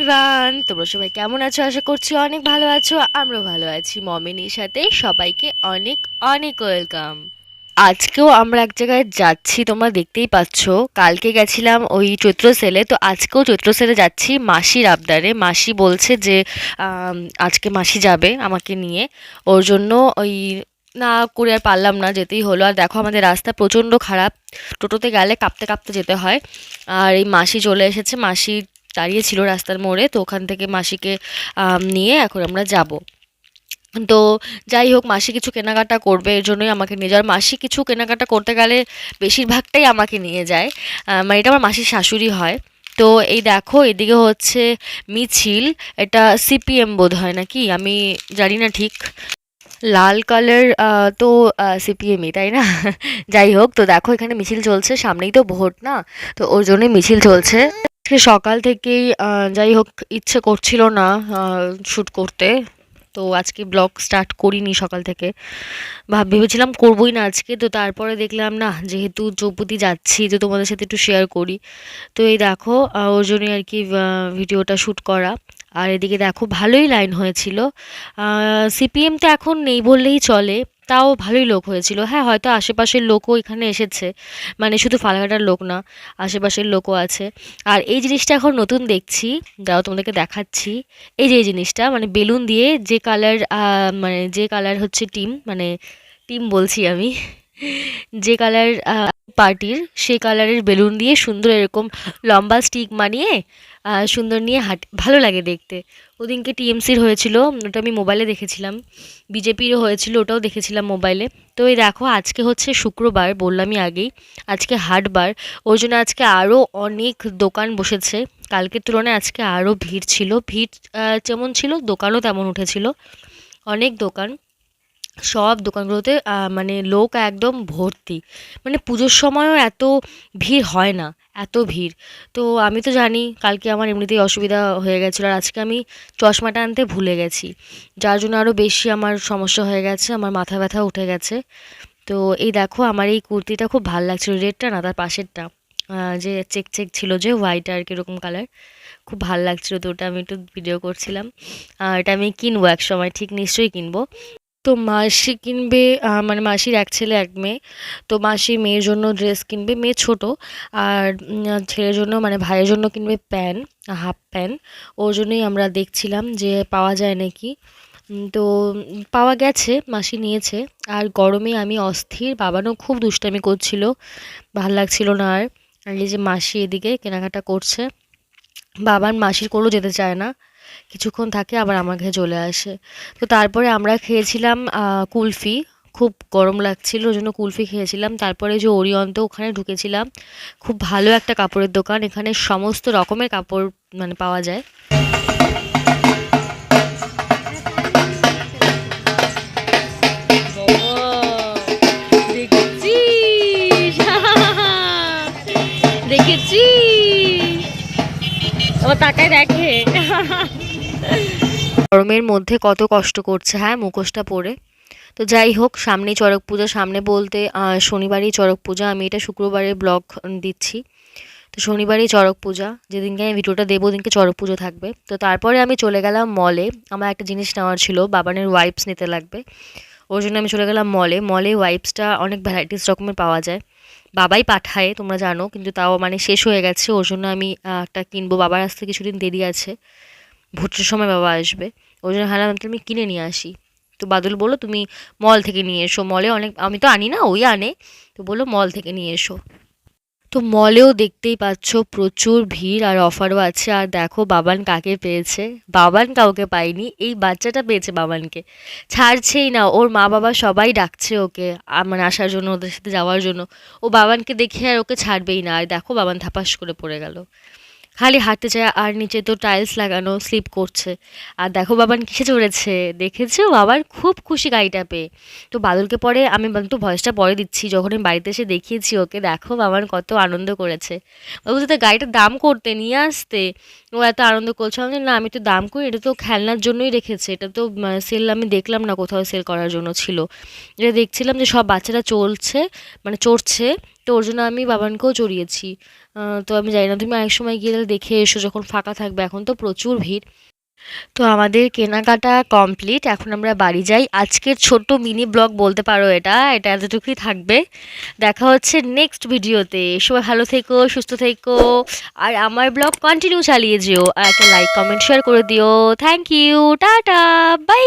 Run তোমরা সবাই কেমন আছো? আশা করছি অনেক ভালো আছো। আমরাও ভালো আছি। মমিনীর সাথে সবাইকে অনেক অনেক ওয়েলকাম। আজকেও আমরা এক জায়গায় যাচ্ছি, তোমরা দেখতেই পাচ্ছ। কালকে গেছিলাম ওই চৈত্র সেলে তো আজকেও চৈত্র সেলে যাচ্ছি মাসির আবদারে। মাসি বলছে যে আজকে মাসি যাবে আমাকে নিয়ে। ওর জন্য ওই, না, করে আর পারলাম না, যেতেই হলো। আর দেখো, আমাদের রাস্তা প্রচণ্ড খারাপ। টোটোতে গেলে কাঁপতে কাঁপতে যেতে হয়। আর এই মাসি চলে এসেছে। মাসি দাঁড়িয়ে ছিল রাস্তার মোড়ে, তো ওখান থেকে মাসিকে নিয়ে এখন আমরা যাব। তো যাই হোক, মাসি কিছু কেনাকাটা করবে, এর জন্যই আমাকে নিয়ে যাওয়ার। মাসি কিছু কেনাকাটা করতে গেলে বেশিরভাগটাই আমাকে নিয়ে যায়। মানে এটা আমার মাসির শাশুড়ি হয়। তো এই দেখো, এদিকে হচ্ছে মিছিল, এটা সিপিএম বোধ হয় নাকি? আমি জানি না ঠিক। লাল কালার তো সিপিএমই, তাই না? যাই হোক, তো দেখো এখানে মিছিল চলছে, সামনেই তো ভোট না? তো ওর জন্যই মিছিল চলছে। আজকে সকাল থেকেই যাই হোক, ইচ্ছে করছিল না শ্যুট করতে। তো আজকে ব্লগ স্টার্ট করিনি সকাল থেকে। ভাব ভেবেছিলাম করবোই না আজকে, তো তারপরে দেখলাম না, যেহেতু চৌপতি যাচ্ছি, তো তোমাদের সাথে একটু শেয়ার করি। তো এই দেখো ওর জন্যই আর কি ভিডিওটা শ্যুট করা। আর এদিকে দেখো, ভালোই লাইন হয়েছিল। সিপিএম তো এখন নেই বললেই চলে। তাও ভালোই লোক হয়েছিল। হ্যাঁ হয়তো আশেপাশের লোকও এখানে এসেছে। মানে শুধু ফালাকাটার লোক না, আশেপাশের লোকও আছে। আর এই জিনিসটা এখন নতুন দেখছি, যাও তোমাদেরকে দেখাচ্ছি। এই যে এই জিনিসটা মানে বেলুন দিয়ে যে কালার মানে যে কালার হচ্ছে টিম মানে টিম বলছি আমি, যে কালার পার্টির, সেই কালারের বেলুন দিয়ে সুন্দর এরকম লম্বা স্টিক মানিয়ে সুন্দর নিয়ে হাট, ভালো লাগে দেখতে। ওদিনকে টিএমসির হয়েছিল, ওটা আমি মোবাইলে দেখেছিলাম। বিজেপিরও হয়েছিল, ওটাও দেখেছিলাম মোবাইলে। তো এই দেখো, আজকে হচ্ছে শুক্রবার, বললামই আগেই, আজকে হাটবার ওই জন্য আজকে আরও অনেক দোকান বসেছে। কালকের তুলনায় আজকে আরও ভিড় ছিল। ভিড় যেমন ছিল, দোকানও তেমন উঠেছিল। অনেক দোকান। সব দোকানগুলোতে মানে লোক একদম ভর্তি। মানে পুজোর সময়ও এত ভিড় হয় না, এত ভিড়। তো আমি তো জানি, কালকে আমার এমনিতেই অসুবিধা হয়ে গেছিল আর আজকে আমি চশমাটা আনতে ভুলে গেছি। যার জন্য আরও বেশি আমার সমস্যা হয়ে গেছে, আমার মাথা ব্যথা উঠে গেছে। তো এই দেখো, আমার এই কুর্তিটা খুব ভালো লাগছিল, রেডটা না তার পাশেরটা? যে চেক চেক ছিল যে হোয়াইট আর কীরকম কালার। খুব ভালো লাগছিল তো ওটা আমি একটু ভিডিও করছিলাম। আর এটা আমি কিনবো এক সময়, ঠিক নিশ্চয়ই কিনবো। তো মাসি কিনবে মানে মাসির এক ছেলে, এক মেয়ে। তো মাসি মেয়ের জন্য ড্রেস কিনবে, মেয়ে ছোট। আর ছেলের জন্য মানে ভাইয়ের জন্য কিনবে প্যান্ট, হাফ প্যান্ট। ওর জন্যই আমরা দেখছিলাম যে পাওয়া যায় নাকি। তো পাওয়া গেছে, মাসি নিয়েছে। আর গরমে আমি অস্থির, বাবানও খুব দুষ্টামি করছিল। ভালো লাগছিল না আর এই যে মাসি এদিকে কেনাকাটা করছে। বাবার মাসির কোলেও যেতে চায় না। কিছুক্ষণ থাকে, আবার আমার কাছে চলে আসে। তো তারপরে আমরা খেয়েছিলাম কুলফি। খুব গরম লাগছিল, ওই জন্য কুলফি খেয়েছিলাম। তারপরে যে ওরিয়ন্তে ওখানে ঢুকেছিলাম, খুব ভালো একটা কাপড়ের দোকান। এখানে সমস্ত রকমের কাপড় মানে পাওয়া যায়। গরমের মধ্যে কত কষ্ট করছে হ্যাঁ মুখোশটা পরে। তো যাই হোক, সামনেই চড়ক পূজা, সামনে বলতে শনিবারই চড়ক পূজা। আমি এটা শুক্রবারে ব্লগ দিচ্ছি। তো শনিবারই চড়ক পূজা। যেদিনকে আমি ভিডিওটা দেবো, ওদিনকে চড়ক পুজো থাকবে। তো তারপরে আমি চলে গেলাম মলে আমার একটা জিনিস নেওয়ার ছিল, বাবানের ওয়াইপস নিতে লাগবে। ওর জন্য আমি চলে গেলাম মলে মলে ওয়াইপসটা অনেক ভ্যারাইটিস রকমের পাওয়া যায়। বাবাই পাঠায়, তোমরা জানো, কিন্তু তাও মানে শেষ হয়ে গেছে। ওর জন্য আমি একটা কিনবো। বাবার আসতে কিছুদিন দেরি আছে। ভোটের সময় বাবা আসবে। ওই জন্য হ্যাঁ আমি কিনে নিয়ে আসি। তো বাদল বলল, তুমি মল থেকে নিয়ে এসো। মলে অনেক, আমি তো আনি না, ওই আনে। তো বলল মল থেকে নিয়ে এসো। তো মলেও দেখতেই পাচ্ছ প্রচুর ভিড় আর অফারও আছে। আর দেখো বাবান কাকে পেয়েছে? বাবান কাউকে পায়নি এই বাচ্চাটা পেয়েছে বাবানকে। ছাড়ছেই না, ওর মা বাবা সবাই ডাকছে ওকে মানে আসার জন্য, ওদের সাথে যাওয়ার জন্য। ও বাবানকে দেখে আর ওকে ছাড়বেই না। আর দেখো বাবান থাপাস করে পড়ে গেল। খালি হাঁটতে চায় আর নিচে তো টাইলস লাগানো স্লিপ করছে। আর দেখো বাবান কিসে চড়েছে? দেখেছ? বাবার খুব খুশি গাড়িটা পেয়ে। তো বাদলকে পরে আমি তো ভয়েসটা পরে দিচ্ছি যখন আমি বাড়িতে এসে দেখিয়েছি ওকে, দেখো বাবান কত আনন্দ করেছে। বলছে, তো গাড়িটার দাম করতে, নিয়ে আসতে। ও এত আনন্দ করছে। আমি না, আমি তো দাম করি, এটা তো খেলনার জন্যই রেখেছে। এটা তো সেল আমি দেখলাম না কোথাও সেল করার জন্য ছিল। এটা দেখছিলাম যে সব বাচ্চারা চলছে মানে চড়ছে। তো ওর জন্য আমি বাবানকেও জড়িয়েছি। আহ, তো আমি জানি না তুমি আরেক সময় গিয়ে দেখে এসো যখন ফাঁকা থাকবে এখন তো প্রচুর ভিড়। তো আমাদের কেনাকাটা কমপ্লিট এখন আমরা বাড়ি যাই। আজকের ছোট্ট মিনি ব্লগ বলতে পারো এটা এটা এতটুকুই থাকবে। দেখা হচ্ছে নেক্সট ভিডিওতে সবাই ভালো থেকো সুস্থ থেকো। আর আমার ব্লগ কন্টিনিউ চালিয়ে যেও। আর একটা লাইক কমেন্ট শেয়ার করে দিও। Thank you tata bye